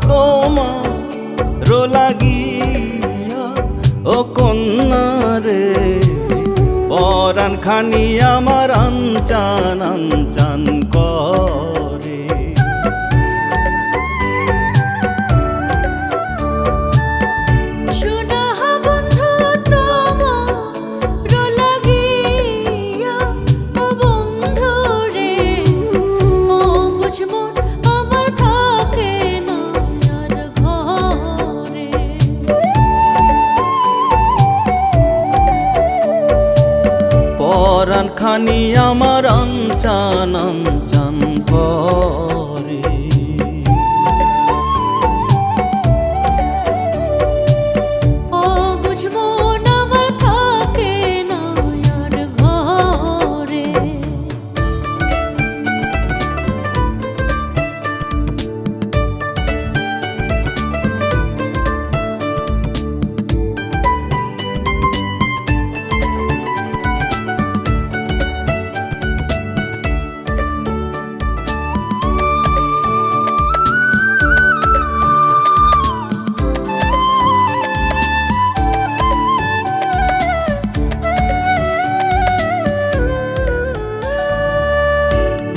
তোমার লাগিয়া ও কন্যা রে। পরাণ খানি আমার আনচান আনচান করে। খানি আমার আনচান আনচান করে।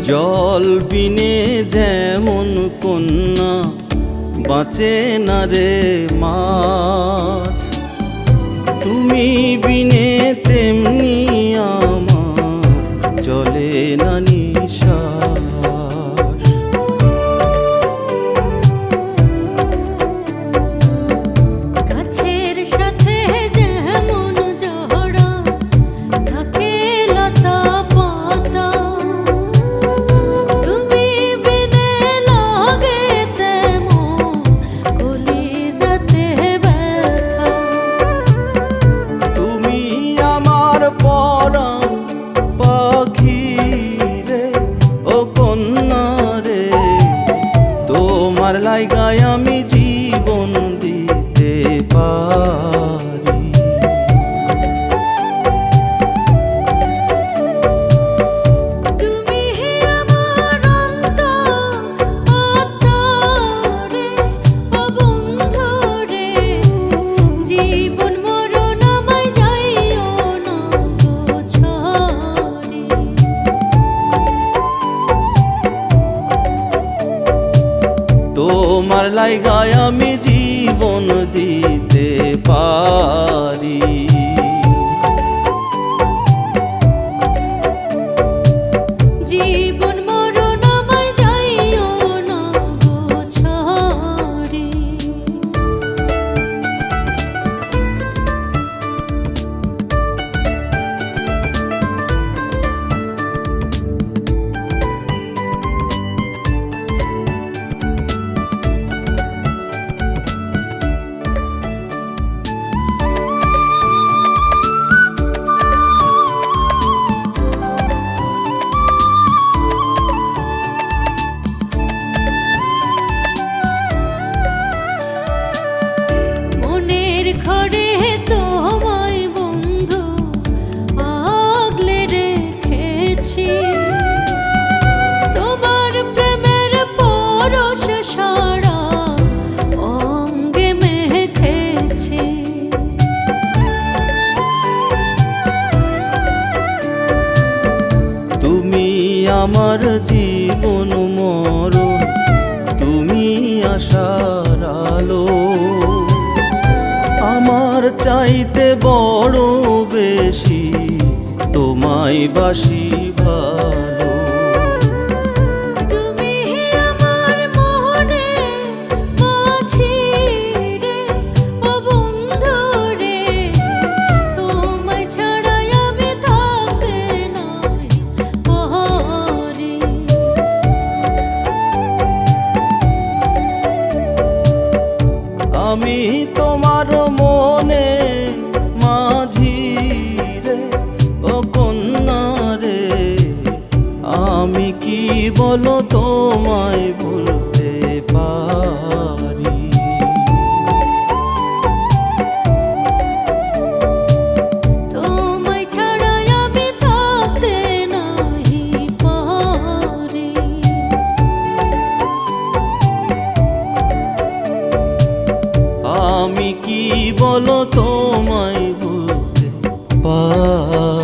জল বিনে যেমন কন্যা বাঁচে না রে মাছ। তুমি বিনে তেমনি আমার চলে না নিশ্বাস ও রে তোমার লাইগায় আমি জীবন দিতে পারি। তোমার লাইগায় আমি জীবন দিতে পারি। আমার জীবন মরণ তুমি আশার আলো। আমার চাইতে বড় বেশি তোমায় বাসি ভালো। আমি তোমার মনে মাঝি রে ও কন্যা রে আমি কি বলো তোমায় তোমায় বলতে পারি